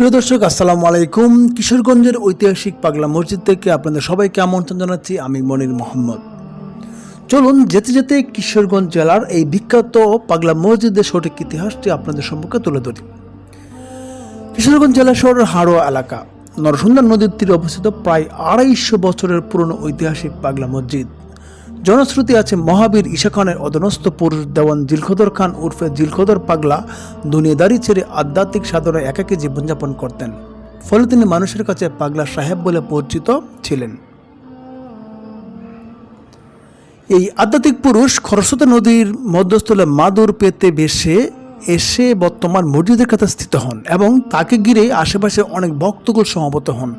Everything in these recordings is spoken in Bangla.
প্রিয় দর্শক, আসসালামু আলাইকুম। কিশোরগঞ্জের ঐতিহাসিক পাগলা মসজিদ থেকে আপনাদের সবাইকে আমন্ত্রণ জানাচ্ছি, আমি মনির মোহাম্মদ। চলুন, যেতে যেতে কিশোরগঞ্জ জেলার এই বিখ্যাত পাগলা মসজিদের সঠিক ইতিহাসটি আপনাদের সম্পর্কে তুলে ধরি। কিশোরগঞ্জ জেলা শহরের হাড়োয়া এলাকা নরসুন্দর নদীর তীরে অবস্থিত প্রায় আড়াইশো বছরের পুরনো ঐতিহাসিক পাগলা মসজিদ। জনশ্রুতি আছে মহাবীর ঈশা খানের অধনস্থ পুরুষ দেওয়ান জিলখদর খান উর্ফে জিলখদর পাগলা দুনিয়াদারি ছেড়ে আধ্যাত্মিক সাধনায় একাকী জীবনযাপন করতেন। ফলে তিনি মানুষের কাছে পাগলা সাহেব বলে পরিচিত ছিলেন। এই আধ্যাত্মিক পুরুষ খরস্রোতা নদীর মধ্যস্থলে মাদুর পেতে বেশে এসে বর্তমান মসজিদের কাছে স্থিত হন এবং তাকে ঘিরে আশেপাশে অনেক ভক্তকুল সমাবেত হন।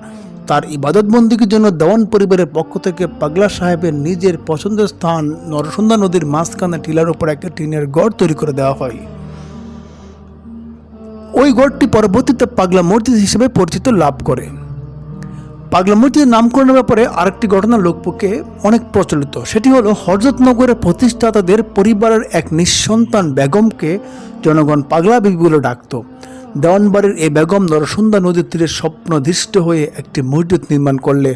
তার ইবাদতবন্দির জন্য দেওয়ান পরিবারের পক্ষ থেকে পাগলা সাহেবের নিজের পছন্দের স্থান নরসুন্দা নদীর মাঝখানে টিলার উপর একটা টিনের গড় তৈরি করে দেওয়া হয়। ওই গড়টি পরবর্তীতে পাগলা মসজিদ হিসেবে পরিচিত লাভ করে। পাগলা মসজিদের নামকরণের ব্যাপারে আরেকটি ঘটনা লোকপক্ষে অনেক প্রচলিত। সেটি হলো হরজতনগরের প্রতিষ্ঠাতাদের পরিবারের এক নিঃসন্তান বেগমকে জনগণ পাগলা বিবি বলে ডাকত। দেওয়ানবাড়ির এই বেগম নরসুন্দা নদীর তীরে স্বপ্নদৃষ্ট হয়ে একটি মসজিদ নির্মাণ করলে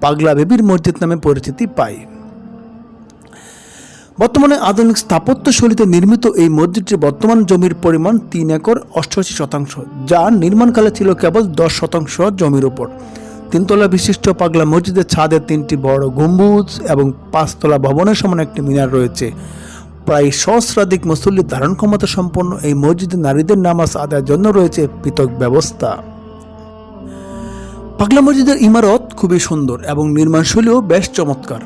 পাগলা বেবির মসজিদ নামে পরিচিতি পায়। বর্তমানে আধুনিক স্থাপত্য শৈলীতে নির্মিত এই মসজিদটির বর্তমান জমির পরিমাণ তিন একর অষ্টআশি শতাংশ, যা নির্মাণকালে ছিল কেবল দশ শতাংশ জমির ওপর তিনতলা বিশিষ্ট পাগলা মসজিদের ছাদে তিনটি বড় গম্বুজ এবং পাঁচতলা ভবনের সমান একটি মিনার রয়েছে। প্রায় সহস্রাধিক মুসল্লি ধারণ ক্ষমতা সম্পন্ন এই মসজিদে নারীদের নামাজ আদায়ের জন্য রয়েছে পৃথক ব্যবস্থা। পাগলা মসজিদের ইমারত খুবই সুন্দর এবং নির্মাণশৈলীও বেশ চমৎকার।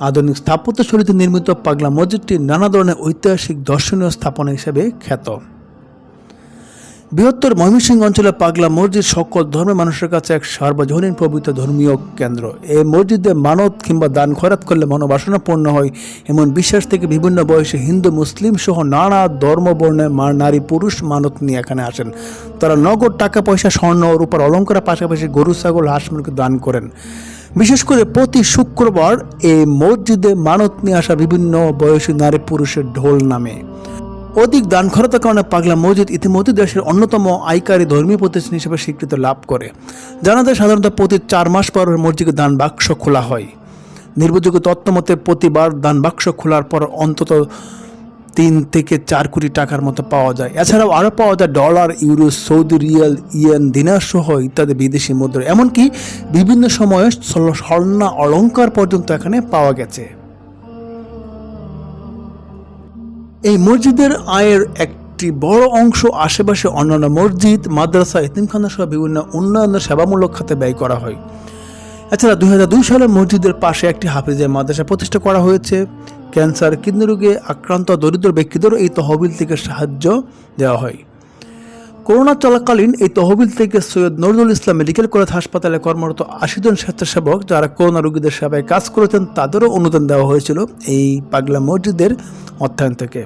আধুনিক স্থাপত্যশৈলীতে নির্মিত পাগলা মসজিদটি নানা ধরনের ঐতিহাসিক দর্শনীয় স্থাপনা হিসেবে খ্যাত। বৃহত্তর ময়মনসিংহ অঞ্চলের পাগলা মসজিদ সকল ধর্মের মানুষের কাছে এক সার্বজনীন পবিত্র ধর্মীয় কেন্দ্র। এই মসজিদে মানত কিংবা দান খয়রাত করলে মনোবাসনা পূর্ণ হয়, এমন বিশ্বাস থেকে বিভিন্ন বয়সে হিন্দু, মুসলিম সহ নানা ধর্ম বর্ণের নারী, পুরুষ মানত নিয়ে এখানে আসেন। তারা নগদ টাকা, পয়সা, স্বর্ণ রূপার অলঙ্কারের পাশাপাশি গরু, ছাগল, হাঁস মুরগি দান করেন। বিশেষ করে প্রতি শুক্রবার এই মসজিদে মানত নিয়ে আসা বিভিন্ন বয়সী নারী পুরুষের ঢোল নামে। অধিক দান খরতার কারণে পাগলা মসজিদ ইতিমধ্যে দেশের অন্যতম আইকারী ধর্মীয় প্রতিষ্ঠান হিসেবে স্বীকৃতি লাভ করে। জানা যায়, সাধারণত প্রতি চার মাস পর মসজিদে দান বাক্স খোলা হয়। নির্ভরযোগ্য তত্ত্ব মতে, প্রতিবার দান বাক্স খোলার পর অন্তত তিন থেকে চার কোটি টাকার মতো পাওয়া যায়। এছাড়াও আরও পাওয়া যায় ডলার, ইউরো, সৌদি রিয়াল, ইয়েন, দিনার সহ ইত্যাদি বিদেশি মুদ্রা। এমনকি বিভিন্ন সময়ে স্বর্ণা অলঙ্কার পর্যন্ত এখানে পাওয়া গেছে। এই মসজিদের আয়ের একটি বড় অংশ আশেপাশে অন্যান্য মসজিদ, মাদ্রাসা ইতিমখানা সহ বিভিন্ন উন্নয়নের সেবামূলক খাতে ব্যয় করা হয়। এছাড়া দুই হাজার দুই সালে মসজিদের পাশে একটি হাফিজের মাদ্রাসা প্রতিষ্ঠা করা হয়েছে। ক্যান্সার, কিডনি রোগে আক্রান্ত দরিদ্র ব্যক্তিদেরও এই তহবিল থেকে সাহায্য দেওয়া হয়। করোনা চলাকালীন এই তহবিল থেকে সৈয়দ নজরুল ইসলাম মেডিকেল কলেজ হাসপাতালে কর্মরত আশি জন স্বেচ্ছাসেবক যারা করোনা রোগীদের সেবায় কাজ করেছেন, তাদেরও অনুদান দেওয়া হয়েছিল এই পাগলা মসজিদের অর্থায়ন থেকে।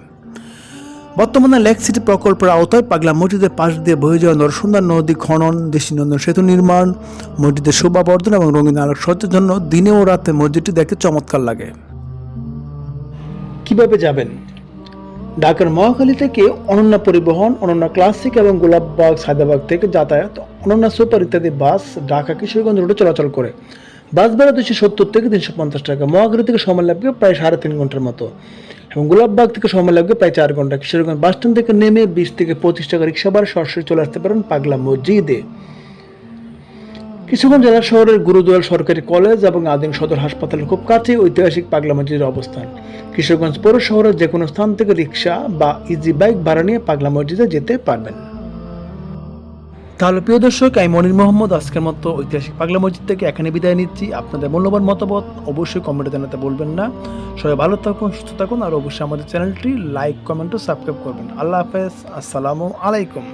বর্তমানে লেক সিটি প্রকল্পের আওতায় পাগলা মসজিদের পাশ দিয়ে বয়ে যাওয়া নরসুন্দর নদী, খনন, দেশিনন্দন সেতু নির্মাণ, মসজিদের শোভাবর্ধন এবং রঙিন আলোক সজ্জার জন্য দিনে ও রাতে মসজিদটি দেখতে চমৎকার লাগে। কীভাবে যাবেন? ঢাকার মহাখালী থেকে অনন্য পরিবহন, অনন্য ক্লাসিক এবং গোলাপবাগ সায়দাবাগ থেকে যাতায়াত, অনন্য সুপার ইত্যাদি বাস ঢাকা কিশোরগঞ্জ রোডে চলাচল করে। বাস ভাড়া দুশো সত্তর থেকে তিনশো পঞ্চাশ টাকা, মহাখালী থেকে সময় লাগবে প্রায় সাড়ে তিন ঘণ্টার মতো। এবং গোলাপবাগ থেকে সময় লাগবে প্রায় চার ঘণ্টা। কিশোরগঞ্জ বাস স্ট্যান্ড থেকে নেমে বিশ থেকে পঁচিশ টাকা রিক্সা ভাড়া সরাসরি চলে আসতে পারেন পাগলা মসজিদে। কিশোরগঞ্জ জেলা শহরের গুরুদুয়াল সরকারি কলেজ এবং আদিম সদর হাসপাতালের খুব কাছে ঐতিহাসিক পাগলা মসজিদের অবস্থান। কিশোরগঞ্জ পৌর শহরের যে কোনো স্থান থেকে রিক্সা বা ইজি বাইক ভাড়া নিয়ে পাগলা মসজিদে যেতে পারবেন। তাহলে প্রিয় দর্শক, আমি মনির মোহাম্মদ। আজকের মতো ঐতিহাসিক পাগলা মসজিদ থেকে এখানে বিদায় নিচ্ছি। আপনাদের মূল্যবান মতামত অবশ্যই কমেন্টে জানাতে বলবেন না। সবাই ভালো থাকুন, সুস্থ থাকুন, আর অবশ্যই আমাদের চ্যানেলটি লাইক, কমেন্ট ও সাবস্ক্রাইব করবেন। আল্লাহ হাফেজ। আসসালামু আলাইকুম।